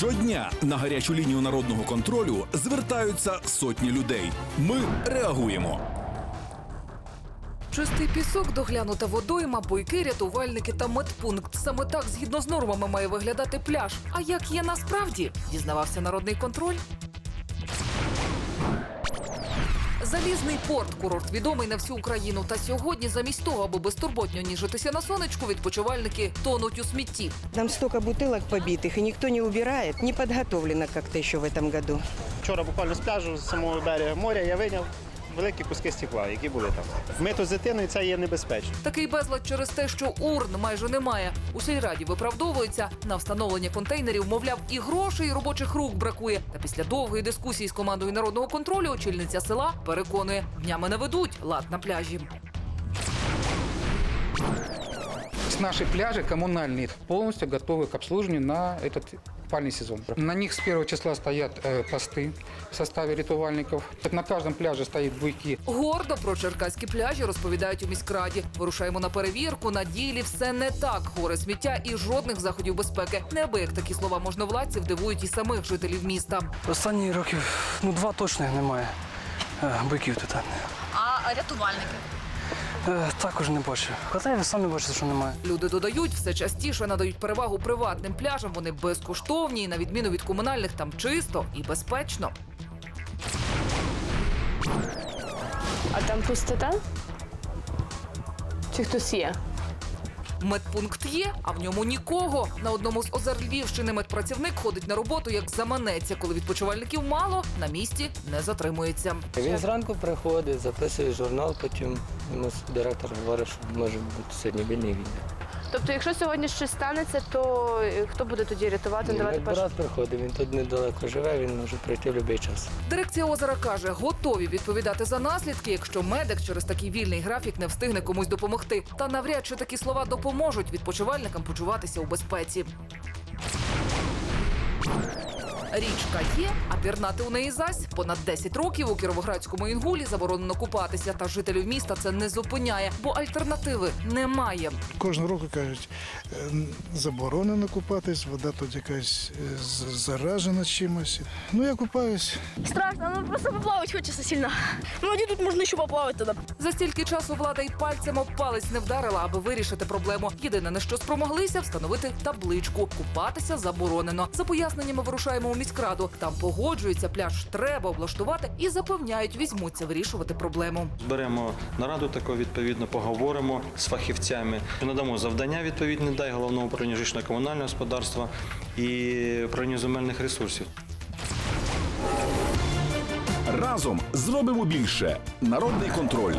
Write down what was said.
Щодня на гарячу лінію народного контролю звертаються сотні людей. Ми реагуємо. Чистий пісок, доглянута водойма, бойки, рятувальники та медпункт. Саме так, згідно з нормами, має виглядати пляж. А як є насправді? Дізнавався народний контроль. Залізний порт курорт відомий на всю Україну. Та сьогодні, замість того, аби безтурботно ніжитися на сонечку, відпочивальники тонуть у смітті. Там столько бутылок побитых, и никто не убирает. Не подготовлено как-то еще в этом году. Вчора буквально з пляжу, з самого берега моря, я виняв великі куски стекла, які були там. Вмито з і це є небезпечно. Такий безлад через те, що урн майже немає. У сільраді виправдовується на встановлення контейнерів, мовляв, і грошей, і робочих рук бракує. Та після довгої дискусії з командою народного контролю очільниця села переконує, днями наведуть лад на пляжі. Наши пляжи коммунальные полностью готовы к обслуживанию на этот пальный сезон. На них с первого числа стоят э, посты в составе рятувальников. На каждом пляже стоят буйки. Гордо про черкаські пляжі розповідають у міськраді. Вирушаємо на перевірку. На ділі все не так. Горе сміття і жодних заходів безпеки. Неабияк такі слова можновладців дивують і самих жителів міста. Останні років ну два точно немає. Е, Биків тут. А рятувальники? Е, Також не бачу. Хоча ви самі бачите, що немає. Люди додають, все частіше надають перевагу приватним пляжам. Вони безкоштовні, і на відміну від комунальних, там чисто і безпечно. А там пустота? Чи хтось є? Медпункт є, а в ньому нікого. На одному з озер Львівщини медпрацівник ходить на роботу як заманеться. Коли відпочивальників мало, на місці не затримується. Він зранку приходить, записує журнал, потім йому директор говорить, що може бути сьогодні вільний він. Тобто, якщо сьогодні щось станеться, то е, хто буде тоді рятувати, надавати першу? брат приходить, він тут недалеко живе, він може прийти в будь-який час. Дирекція озера каже, готові відповідати за наслідки, якщо медик через такий вільний графік не встигне комусь допомогти. Та навряд чи такі слова допоможуть відпочивальникам почуватися у безпеці. Річка є, а пірнати у неї зась. Понад 10 років у Кіровоградському інгулі заборонено купатися. Та жителів міста це не зупиняє, бо альтернативи немає. Кожного року кажуть, е, заборонено купатись, вода тут якась е, заражена чимось. Ну я купаюсь. Страшно, ну просто поплавать хочется сильно. Ну, тут можно еще поплавать тогда? За стільки часу влада й пальцем об палець не вдарила, аби вирішити проблему. Єдине на що спромоглися встановити табличку Купатися заборонено. За поясненнями вирушаємо у міськраду. Там погоджуються, пляж треба облаштувати і запевняють, візьмуться вирішувати проблему. Зберемо нараду таку відповідно, поговоримо з фахівцями, надамо завдання відповідне дай головному управління житлово-комунального господарства і управлінню земельних ресурсів. Разом зробимо більше. Народний контроль.